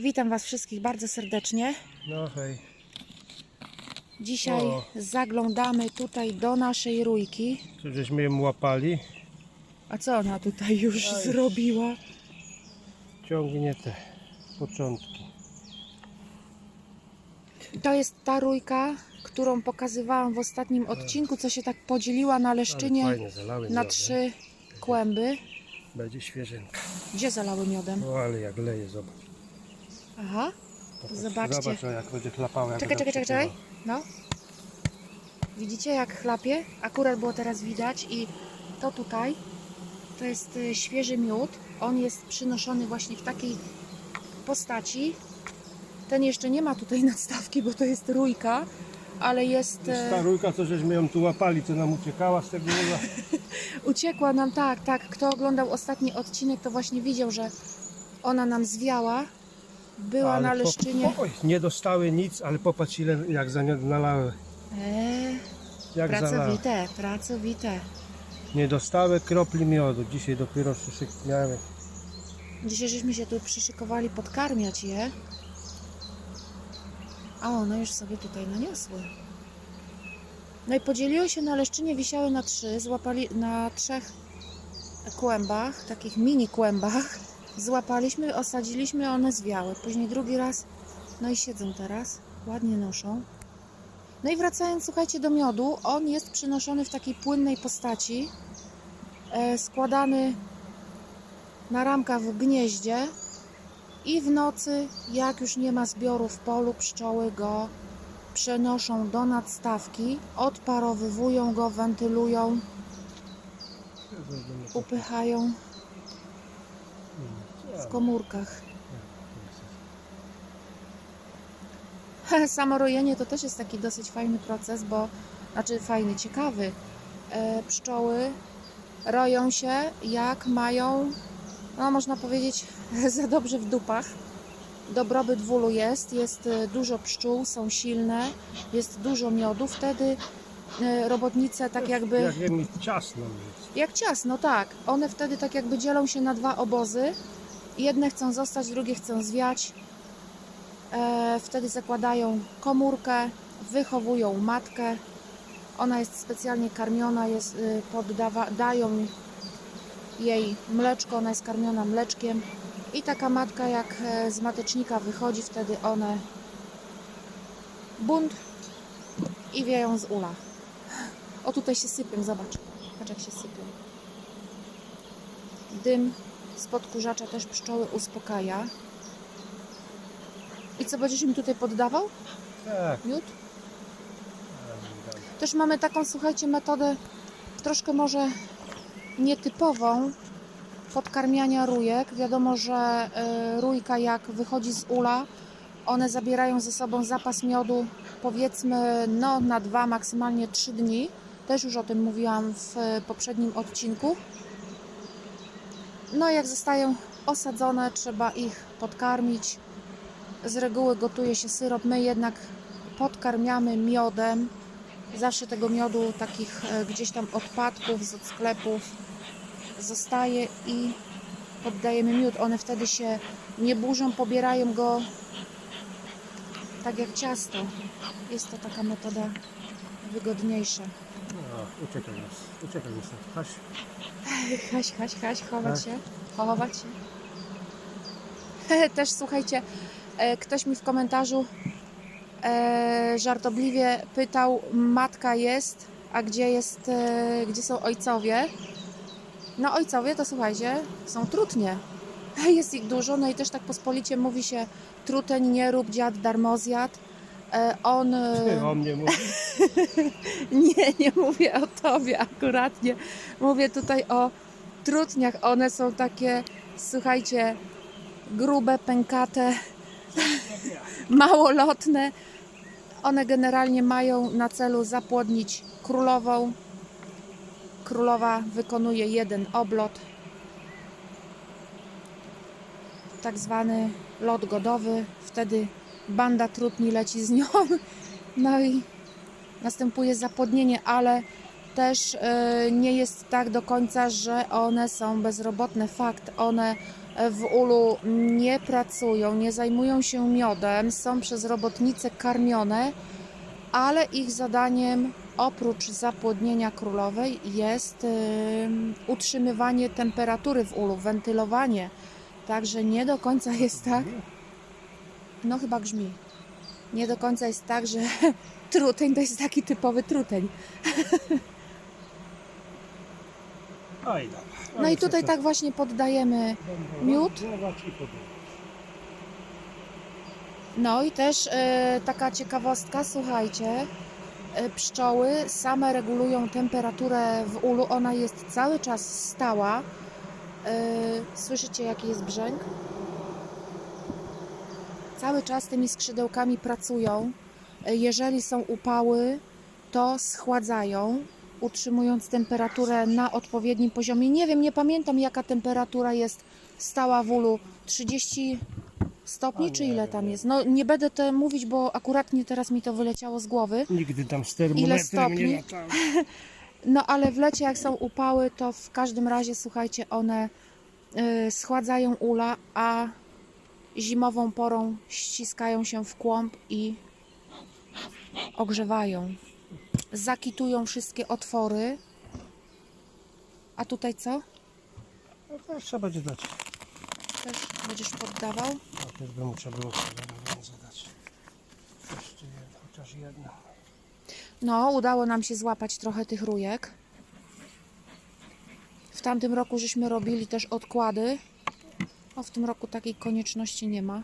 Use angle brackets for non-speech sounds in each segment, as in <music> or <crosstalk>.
Witam Was wszystkich bardzo serdecznie. No hej. Dzisiaj O. zaglądamy tutaj do naszej rójki. Co żeśmy ją łapali? A co ona tutaj już Oj. zrobiła? Ciągnie te początki. To jest ta rójka, którą pokazywałam w ostatnim odcinku, co się tak podzieliła na Ale leszczynie fajnie zalały na miodem. trzy kłęby. Będzie świeżynka. Gdzie zalały miodem? No ale jak leje, zobacz. Aha, Popatrz, Zobaczcie. Zobacz, o, jak będzie chlapała. Jak czekaj, czekaj, czekaj, czekaj. No. Widzicie jak chlapie? Akurat było teraz widać i to tutaj to jest y, świeży miód. On jest przynoszony właśnie w takiej postaci. Ten jeszcze nie ma tutaj <laughs> nadstawki, bo to jest rójka, ale jest... To jest e, ta rójka, co żeśmy ją tu łapali, co nam uciekała z tego łowa. <laughs> Uciekła nam, tak, tak. Kto oglądał ostatni odcinek, to właśnie widział, że ona nam zwiała. Była Ale na po- leszczynie. Oj, nie dostały nic, ale popatrz ile jak za nie nalały. Eee, Jak zalały. pracowite, pracowite. Nie dostały kropli miodu. Dzisiaj dopiero przyszykniamy. Dzisiaj żeśmy się tu przyszykowali podkarmiać je. A one już sobie tutaj naniosły. No i podzieliły się na leszczynie, wisiały na trzy, złapali na trzech kłębach, takich mini kłębach. Złapaliśmy, osadziliśmy, one zwiały. Później drugi raz, no i siedzą teraz, ładnie noszą. No i wracając, słuchajcie, do miodu, on jest przynoszony w takiej płynnej postaci, e, składany na ramkach w gnieździe i w nocy, jak już nie ma zbioru w polu, pszczoły go przenoszą do nadstawki, odparowywują go, wentylują, upychają w komórkach. Samo rojenie to też jest taki dosyć fajny proces, bo znaczy fajny, ciekawy. E, pszczoły roją się jak mają, no można powiedzieć, <laughs> za dobrze w dupach. Dobrobyt wólu jest, jest e, dużo pszczół, są silne, jest dużo miodu. Wtedy e, robotnice tak jakby... Jak mi ciasno jest. Jak ciasno, tak. One wtedy tak jakby dzielą się na dwa obozy. Jedne chcą zostać, drugie chcą zwiać. E, wtedy zakładają komórkę, wychowują matkę. Ona jest specjalnie karmiona, jest, y, poddawa, dają jej mleczko, ona jest karmiona mleczkiem. I taka matka jak e, z matecznika wychodzi, wtedy one bunt i wieją z ula. O tutaj się sypią, zobacz. Patrz jak się sypią. Dym z podkurzacza też pszczoły uspokaja. I co będziesz mi tutaj poddawał? Tak. Miód? Też mamy taką, słuchajcie, metodę troszkę może nietypową podkarmiania rójek. Wiadomo, że y, rójka jak wychodzi z ula, one zabierają ze sobą zapas miodu powiedzmy no, na dwa, maksymalnie trzy dni. Też już o tym mówiłam w poprzednim odcinku. No jak zostają osadzone, trzeba ich podkarmić. Z reguły gotuje się syrop, my jednak podkarmiamy miodem. Zawsze tego miodu, takich e, gdzieś tam odpadków z sklepów zostaje i poddajemy miód. One wtedy się nie burzą, pobierają go tak jak ciasto. Jest to taka metoda wygodniejsza. Uciekaj nas. Uciekaj nas. Haś. Haś, haś, haś, chować Tak. się, chować się. Też słuchajcie, e, ktoś mi w komentarzu e, żartobliwie pytał, matka jest, a gdzie jest, e, gdzie są ojcowie? No ojcowie to słuchajcie, są trutnie. <laughs> Jest ich dużo, no i też tak pospolicie mówi się truteń nie rób, dziad darmozjad. E, on... e, Ty o mnie mówisz. <laughs> nie, nie mówię o tobie akurat nie. Mówię tutaj o trutniach. One są takie, słuchajcie, grube, pękate, <laughs> małolotne. One generalnie mają na celu zapłodnić królową. Królowa wykonuje jeden oblot, tak zwany lot godowy. Wtedy banda trutni leci z nią. <laughs> No i następuje zapłodnienie, ale też e, nie jest tak do końca, że one są bezrobotne. Fakt, one e, w ulu nie pracują, nie zajmują się miodem, są przez robotnice karmione, ale ich zadaniem oprócz zapłodnienia królowej jest ym, utrzymywanie temperatury w ulu, wentylowanie. Także nie do końca jest tak, no chyba grzmi. Nie do końca jest tak, że <laughs> truteń to jest taki typowy truteń. <laughs> Oj, dobra. No i tutaj tak właśnie poddajemy miód. No i też e, taka ciekawostka, słuchajcie, e, pszczoły same regulują temperaturę w ulu, ona jest cały czas stała. E, słyszycie jaki jest brzęk? Cały czas tymi skrzydełkami pracują. E, Jeżeli są upały, to schładzają, utrzymując temperaturę na odpowiednim poziomie. Nie wiem, nie pamiętam jaka temperatura jest stała w ulu. 30 stopni, czy ile tam jest? No nie będę to mówić, bo akuratnie teraz mi to wyleciało z głowy. Nigdy tam z termometrem stopni? No ale w lecie jak są upały, to w każdym razie, słuchajcie, one y, schładzają ula, a zimową porą ściskają się w kłąb i ogrzewają. Zakitują wszystkie otwory. A tutaj co? No to trzeba będzie dać. Też będziesz poddawał? A też by mu trzeba było zadać. Jeszcze jedno, chociaż jedno. No, udało nam się złapać trochę tych rójek. W tamtym roku żeśmy robili też odkłady. O, w tym roku takiej konieczności nie ma.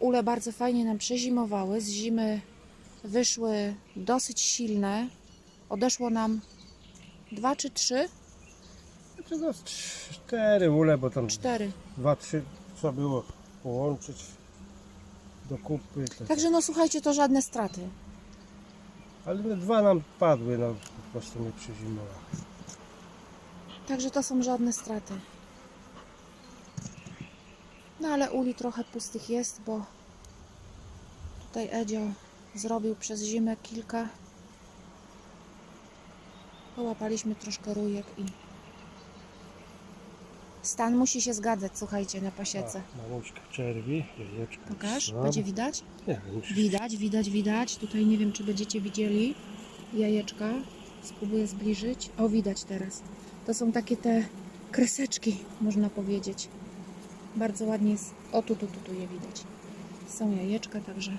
Ule bardzo fajnie nam przezimowały. Z zimy wyszły dosyć silne. Odeszło nam dwa czy trzy? Znaczy no, cztery ule, bo tam Cztery. dwa, trzy trzeba było połączyć do kupy. Tak. Także no słuchajcie, to żadne straty. Ale no, dwa nam padły, no po prostu nie przezimowały. Także to są żadne straty. No ale uli trochę pustych jest, bo tutaj Edzio zrobił przez zimę kilka. Połapaliśmy troszkę rójek i stan musi się zgadzać, słuchajcie, na pasiece. A, Mamuśka czerwi, jajeczka. Pokaż, będzie widać? Nie już Widać, widać, widać. Tutaj nie wiem, czy będziecie widzieli jajeczka. Spróbuję zbliżyć. O, widać teraz. To są takie te kreseczki, można powiedzieć. Bardzo ładnie jest. O, tu, tu, tu, tu je widać. Są jajeczka, także.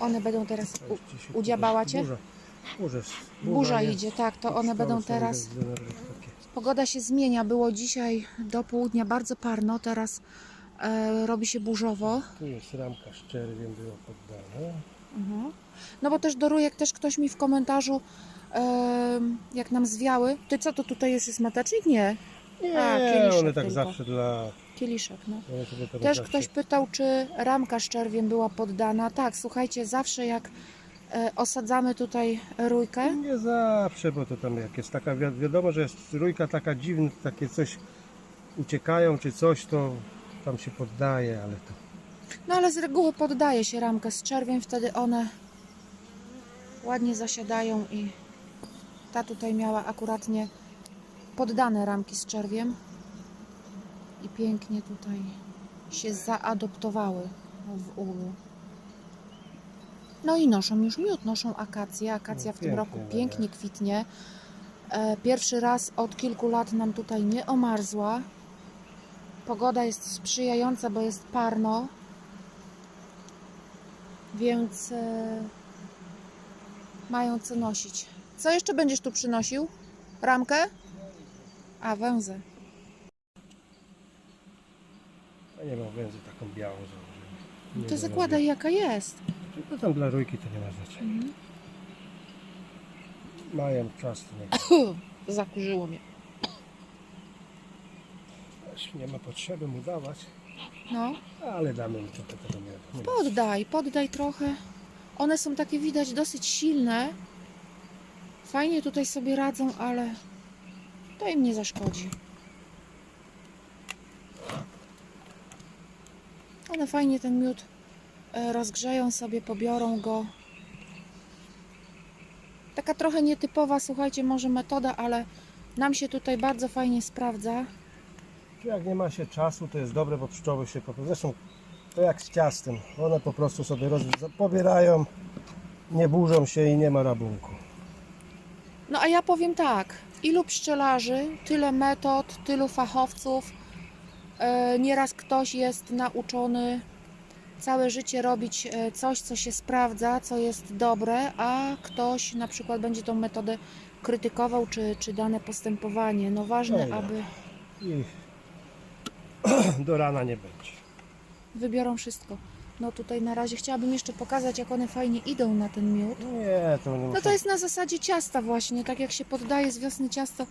One będą teraz. U, udziabała cię? Burza, burza, burza idzie, tak, to one będą teraz. Pogoda się zmienia. Było dzisiaj do południa bardzo parno, teraz e, robi się burzowo. Tu jest ramka z czerwiem, była poddana. Mhm. No bo też do rójek też ktoś mi w komentarzu, em, jak nam zwiały. Ty co to tutaj jest? Jest matecznik? Nie. Nie, A, kieliszek one tak tylko. zawsze dla... Kieliszek, no. one sobie tam Też zawsze- ktoś pytał, czy ramka z czerwiem była poddana. Tak, słuchajcie, zawsze jak e, osadzamy tutaj rójkę, Nie zawsze, bo to tam jak jest taka, wi- wiadomo, że jest rójka taka dziwna, takie coś uciekają czy coś, to tam się poddaje, ale to... no ale z reguły poddaje się ramkę z czerwiem, wtedy one ładnie zasiadają i ta tutaj miała akuratnie poddane ramki z czerwiem i pięknie tutaj się zaadoptowały w ulu. No i noszą już miód, noszą akację. Akacja No, w tym roku wygląda. pięknie kwitnie. E, Pierwszy raz od kilku lat nam tutaj nie omarzła. Pogoda jest sprzyjająca, bo jest parno. Więc e, mają co nosić. Co jeszcze będziesz tu przynosił? Ramkę? A, węzę. Ja nie mam węzy taką białą założyłem. Nie To zakładaj jaka jest. No tam dla rójki to nie ma znaczenia. Mhm. Mają czas, to nie, <coughs> Zakurzyło mnie. też nie ma potrzeby mu dawać, No, ale damy mu trochę tego miodu. Nie ma- poddaj, poddaj trochę. One są takie widać dosyć silne. Fajnie tutaj sobie radzą, ale to im nie zaszkodzi. One fajnie ten miód e, rozgrzeją sobie, pobiorą go. Taka trochę nietypowa, słuchajcie, może metoda, ale nam się tutaj bardzo fajnie sprawdza. Jak nie ma się czasu, to jest dobre, bo pszczoły się po prostu... Zresztą to jak z ciastem. One po prostu sobie roz... pobierają, nie burzą się i nie ma rabunku. No a ja powiem tak, ilu pszczelarzy, tyle metod, tylu fachowców. E, nieraz ktoś jest nauczony całe życie robić e, coś, co się sprawdza, co jest dobre, a ktoś na przykład będzie tą metodę krytykował, czy, czy dane postępowanie. No ważne, No aby I <clears throat> do rana nie będzie. wybiorą wszystko. No tutaj na razie chciałabym jeszcze pokazać, jak one fajnie idą na ten miód. Nie, to nie No to jest na zasadzie ciasta właśnie, tak jak się poddaje z wiosny ciasto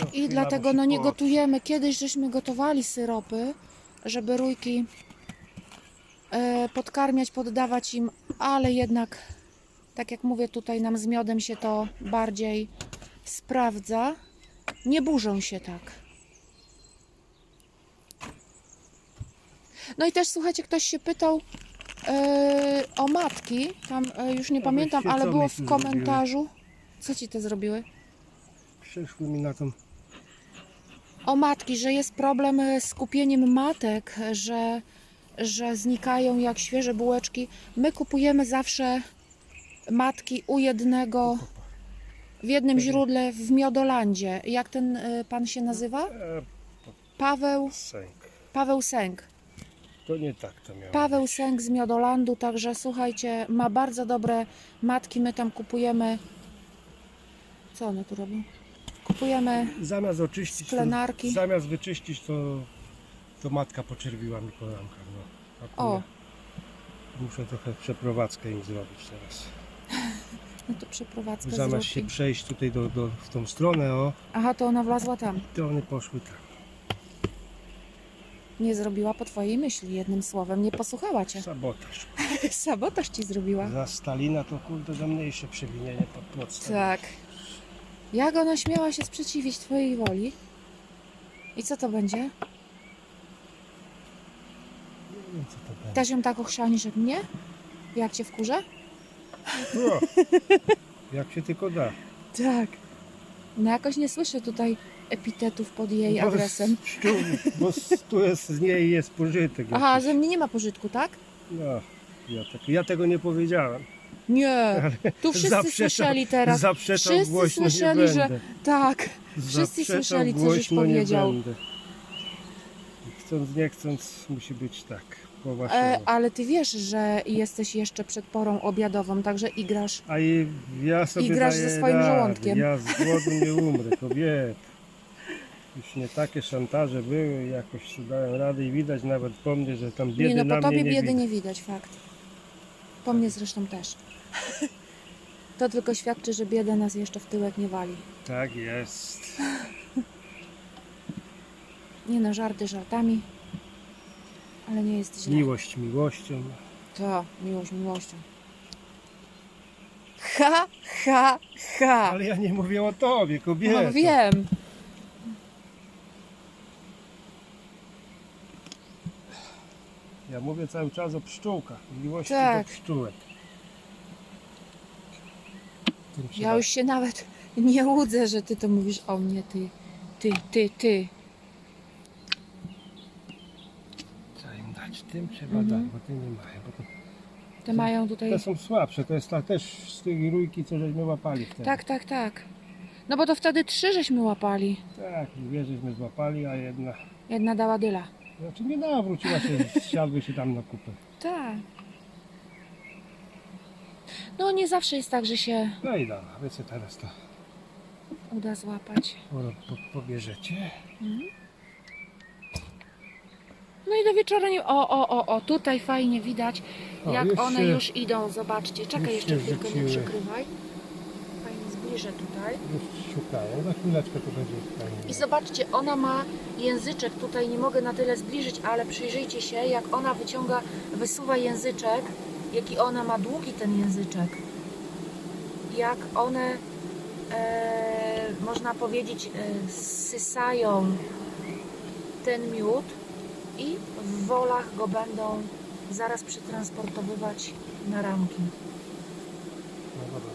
No, i dlatego no nie gotujemy. Kiedyś żeśmy gotowali syropy, żeby rójki e, podkarmiać, poddawać im, ale jednak tak jak mówię tutaj nam z miodem się to bardziej sprawdza. Nie burzą się tak. No i też słuchajcie, ktoś się pytał e, o matki, tam e, już nie A pamiętam, weźcie, ale co było mi w tu komentarzu. Co ci te zrobiły? Przyszły mi na tą... O matki, że jest problem e, z kupieniem matek, że, że znikają jak świeże bułeczki. My kupujemy zawsze matki u jednego w jednym źródle w Miodolandzie. Jak ten pan się nazywa? E, Paweł, sęk. Paweł Sęk. To nie tak to miało Paweł. Sęk z Miodolandu, także słuchajcie, ma bardzo dobre matki. My tam kupujemy. Co one tu robią? Kupujemy Zamiast oczyścić... to-. Zamiast wyczyścić, to, to matka poczerwiła mi po ramkach. No. O. Muszę trochę przeprowadzkę im zrobić teraz. <laughs> no to przeprowadzkę Zamiast zrób się i- przejść tutaj do, do, w tą stronę, o, Aha, to ona wlazła tam. to one poszły tak. Nie zrobiła po twojej myśli, jednym słowem. Nie posłuchała cię. Sabotaż. <laughs> Sabotaż ci zrobiła. Za Stalina to kurde za mniejsze przewinienie pod płot Tak. Jak ona śmiała się sprzeciwić twojej woli? I co to będzie? Nie wiem, co to będzie. Też ją tak ochrzanisz jak mnie? Jak cię wkurzę? O, <laughs> jak się tylko da. Tak. No jakoś nie słyszę tutaj epitetów pod jej Bo adresem. z bo z, tu jest z niej jest pożytek. Aha, jakiś. ze mnie nie ma pożytku, tak? No, ja, tak, ja tego nie powiedziałem. Nie. Tu wszyscy słyszeli teraz. Wszyscy głośno słyszeli, nie że będę. tak. Wszyscy słyszeli, co żeś głośno powiedział. Nie będę. Chcąc, nie chcąc, musi być tak. Po E, ale ty wiesz, że jesteś jeszcze przed porą obiadową, także igrasz. A i ja sobie grasz daję ze swoim radę. żołądkiem. Ja z głodu nie umrę, kobiet. Już nie takie szantaże były, jakoś dałem radę i widać nawet po mnie, że tam biedy nie, no na po tobie mnie nie biedy widać. nie widać, fakt. Po mnie zresztą też. <laughs> To tylko świadczy, że bieda nas jeszcze w tyłek nie wali. Tak jest. <laughs> Nie no, żarty żartami, ale nie jest źle. Miłość miłością. To, miłość miłością. Ha, ha, ha. Ale ja nie mówię o tobie, kobieto. No wiem. Ja mówię cały czas o pszczółkach, miłości Tak. do pszczółek. Tym Ja już się nawet nie łudzę, że ty to mówisz o mnie, ty, ty, ty, ty. Trzeba im dać, tym trzeba Mhm. dać, bo ty nie mają. Bo to, Te mają tutaj... te są słabsze, to jest ta, też z tych rójki, co żeśmy łapali wtedy. Tak, tak, tak. No bo to wtedy trzy żeśmy łapali. Tak, dwie żeśmy złapali, a jedna... Jedna dała dyla. Znaczy nie dała, wróciła się, siadły się tam na kupę. Tak. No nie zawsze jest tak, że się No i dała, wiecie teraz to uda złapać. po, po, pobierzecie. No i do wieczora nie... O, o, o, o, tutaj fajnie widać, O, jak już one się- już idą. Zobaczcie, czekaj już jeszcze się chwilkę, nie rzuciły. przykrywaj. Fajnie zbliżę tutaj. Już szukają, za chwileczkę to będzie. I zobaczcie, ona ma języczek, tutaj nie mogę na tyle zbliżyć, ale przyjrzyjcie się, jak ona wyciąga, wysuwa języczek, jaki ona ma długi ten języczek. Jak one, e, można powiedzieć, e, sysają ten miód i w wolach go będą zaraz przetransportowywać na ramki. No dobra,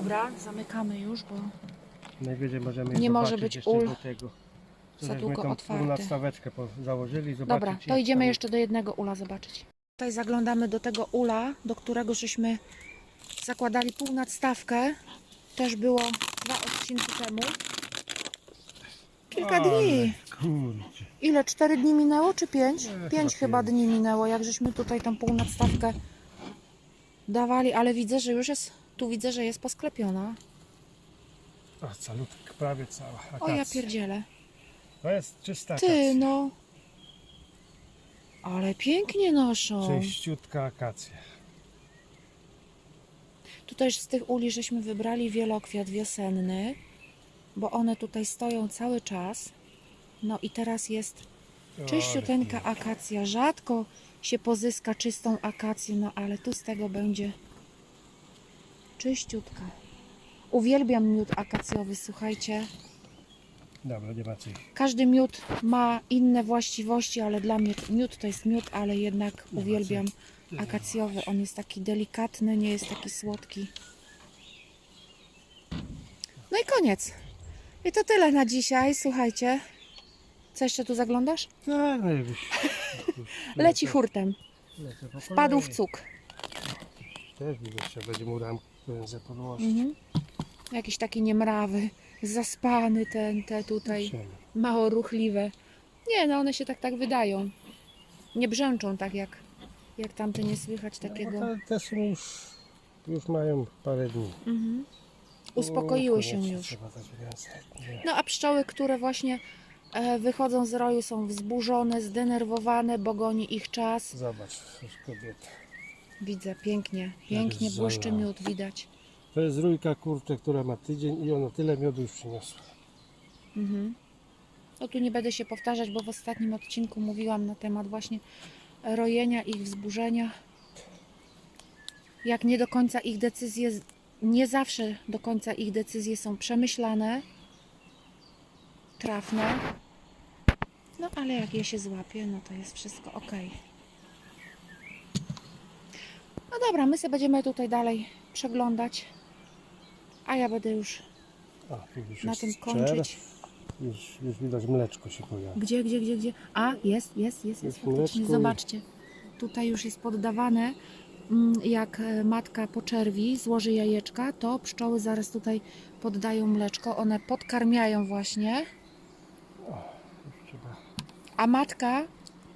Dobra, zamykamy już, bo Najwyżej możemy Nie może zobaczyć być jeszcze ul do tego. za żeśmy długo tą otwarty. półnadstaweczkę po- założyli. Zobaczyć Dobra, to jak idziemy tam- jeszcze do jednego ula zobaczyć. Tutaj zaglądamy do tego ula, do którego żeśmy zakładali półnadstawkę. Też było dwa odcinki temu. Kilka Ale dni. Kurczę. Ile? Cztery dni minęło czy pięć? Pięć chyba chyba dni minęło, jak żeśmy tutaj tą półnadstawkę dawali, ale widzę, że już jest, tu widzę, że jest posklepiona. O, calutka, prawie cała. O ja akacja. pierdzielę. To jest czysta Ty akacja. no. Ale pięknie noszą. Czyściutka akacja. Tu też z tych uli żeśmy wybrali wielokwiat wiosenny, bo one tutaj stoją cały czas. No i teraz jest czyściuteńka akacja. Rzadko się pozyska czystą akację, no ale tu z tego będzie czyściutka. Uwielbiam miód akacjowy, słuchajcie. Dobra, nie ma co ich. Każdy miód ma inne właściwości, ale dla mnie miód to jest miód, ale jednak Nie uwielbiam akacjowy. On jest taki delikatny, nie jest taki słodki. No i koniec. I to tyle na dzisiaj, słuchajcie. Co jeszcze tu zaglądasz? Tak, no. <laughs> Leci hurtem. Wpadł w cuk. Też widzę, że będzie mu ramkę podłożyć. Mhm. Jakiś taki niemrawy, zaspany ten, te tutaj, mało ruchliwe. Nie, no one się tak tak wydają. Nie brzęczą tak jak, jak tamte nie słychać takiego. No, te, te są już, już mają parę dni. Mhm. Uspokoiły się już. No a pszczoły, które właśnie e, wychodzą z roju są wzburzone, zdenerwowane, bo goni ich czas. Zobacz, już kobieta. Widzę, pięknie, pięknie błyszczy miód, widać. To jest rójka kurczę, która ma tydzień i ona tyle miodu już przyniosła. Mhm. No tu nie będę się powtarzać, bo w ostatnim odcinku mówiłam na temat właśnie rojenia, ich wzburzenia. Jak nie do końca ich decyzje, nie zawsze do końca ich decyzje są przemyślane, trafne. No ale jak je się złapie, no to jest wszystko ok. No dobra, my sobie będziemy tutaj dalej przeglądać, a ja będę już już na jest tym kończyć. Już, już widać mleczko się pojawia. Gdzie, gdzie, gdzie, gdzie? A, jest, jest, jest, jest Jest faktycznie. mleczko i- Zobaczcie. Tutaj już jest poddawane. mm, Jak e, matka poczerwi, złoży jajeczka, to pszczoły zaraz tutaj poddają mleczko. One podkarmiają właśnie. Trzeba A matka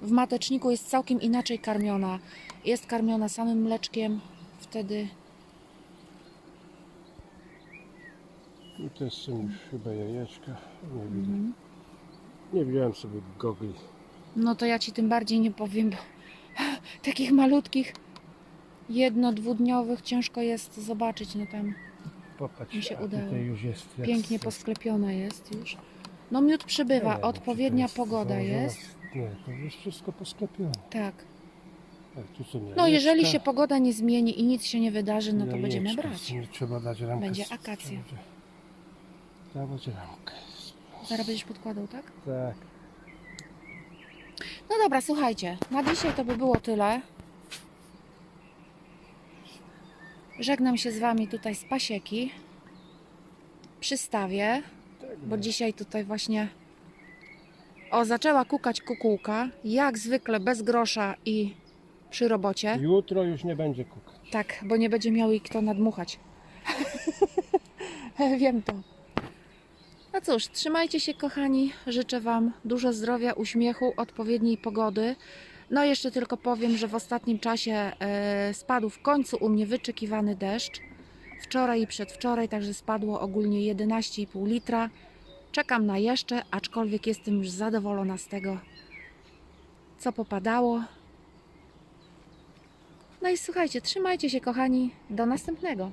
w mateczniku jest całkiem inaczej karmiona. Jest karmiona samym mleczkiem. Wtedy I też są już chyba jajeczka. Nie widzę. Mhm. Nie wziąłem sobie gogli. No to ja ci tym bardziej nie powiem, bo <gasps> takich malutkich, jedno, dwudniowych ciężko jest zobaczyć. No tam Popatrz, Mi się a udało. tutaj już jest jak pięknie z- posklepiona jest już. No miód przybywa, Nie czy to odpowiednia pogoda założona- jest. Nie, to już wszystko posklepione. Tak. Tak, tu są No jeżeli się pogoda nie zmieni i nic się nie wydarzy, no to Jajeczka, będziemy brać. Trzeba dać ramkę. Będzie z- akacja. Ramkę. Zaraz będziesz podkładał, tak? Tak. No dobra, słuchajcie, na dzisiaj to by było tyle. Żegnam się z Wami tutaj z pasieki. Przystawię, tak bo dzisiaj tutaj właśnie o, zaczęła kukać kukułka, jak zwykle bez grosza i przy robocie. Jutro już nie będzie kukać. Tak, bo nie będzie miał jej kto nadmuchać. <laughs> Wiem to. No cóż, trzymajcie się kochani. Życzę Wam dużo zdrowia, uśmiechu, odpowiedniej pogody. No jeszcze tylko powiem, że w ostatnim czasie e, spadł w końcu u mnie wyczekiwany deszcz. Wczoraj i przedwczoraj, także spadło ogólnie 11,5 litra. Czekam na jeszcze, aczkolwiek jestem już zadowolona z tego, co popadało. No i słuchajcie, trzymajcie się kochani, do następnego.